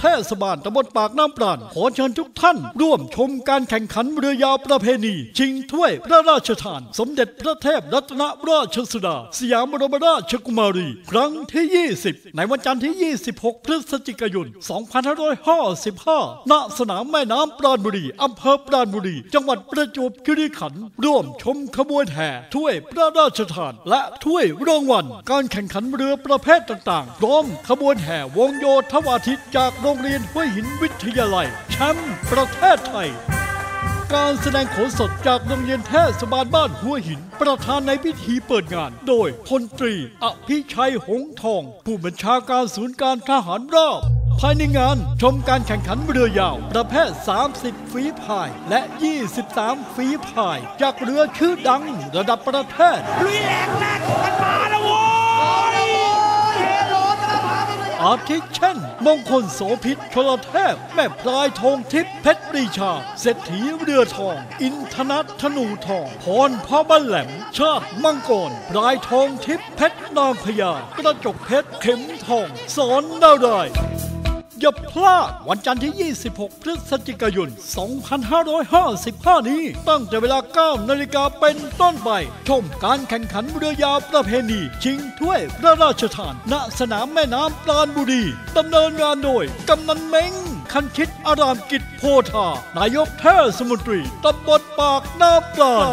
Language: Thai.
เทศบาลตำบลปากน้ำปราณขอเชิญทุกท่าน ร่วมชมการแข่งขันเรือยาวประเพณี ชิงถ้วยพระราชทาน สมเด็จพระเทพรัตนราชสุดา สยามบรมราชกุมารี ครั้งที่ 20 ในวันจันทร์ที่ 26 พฤศจิกายน 2555 ณ สนามแม่น้ำปราณบุรีอำเภอปราณบุรี จังหวัดประจวบคีรีขันธ์ร่วมชมขบวนแห่ถ้วยพระราชทาน และถ้วยรางวัล การแข่งขันเรือประเภทต่างๆพร้อมขบวนแห่วงโยธวาทิตจากโรงเรียนห้วยหินวิทยาลัยแชมป์ประเทศไทย การแสดงโขนสดจากโรงเรียนเทศบาลบ้านหัวหิน ประธานในพิธีเปิดงาน โดยพลตรี อภิชัยหงทอง ผู้บัญชาการศูนย์การทหารราบภายในงานชมการแข่งขันเรือยาว ประเภท 30 ฝีพาย และ 23 ฝีพาย จากเรือชื่อดังระดับประเทศลุยแหลกแรกกันมาาทิเช่น มงคลโสพิษชลเทพ แม่พลายทองทิพย์เพชรปรีชา เศรษฐีเรือทอง อินทนัทธนูทอง พรพ่อบ้านแหลม ชาติมังกรพลายทองทิพย์เพชรนางพญากระจกเพชรเข็มทอง สอนดาวได้ อย่าพลาดวันจันทร์ที่ 26 พฤศจิกายน 2555 นี้ ตั้งแต่เวลา 9 นาฬิกาเป็นต้นไป ชมการแข่งขันเรือยาวประเพณี ชิงถ้วยพระราชทาน ณสนามแม่น้ำปราณบุรีดำเนินงานโดยกำนันเม้งคันชิตอารามกิจโพธานายกเทศมนตรีตำบลปากน้ำปราณ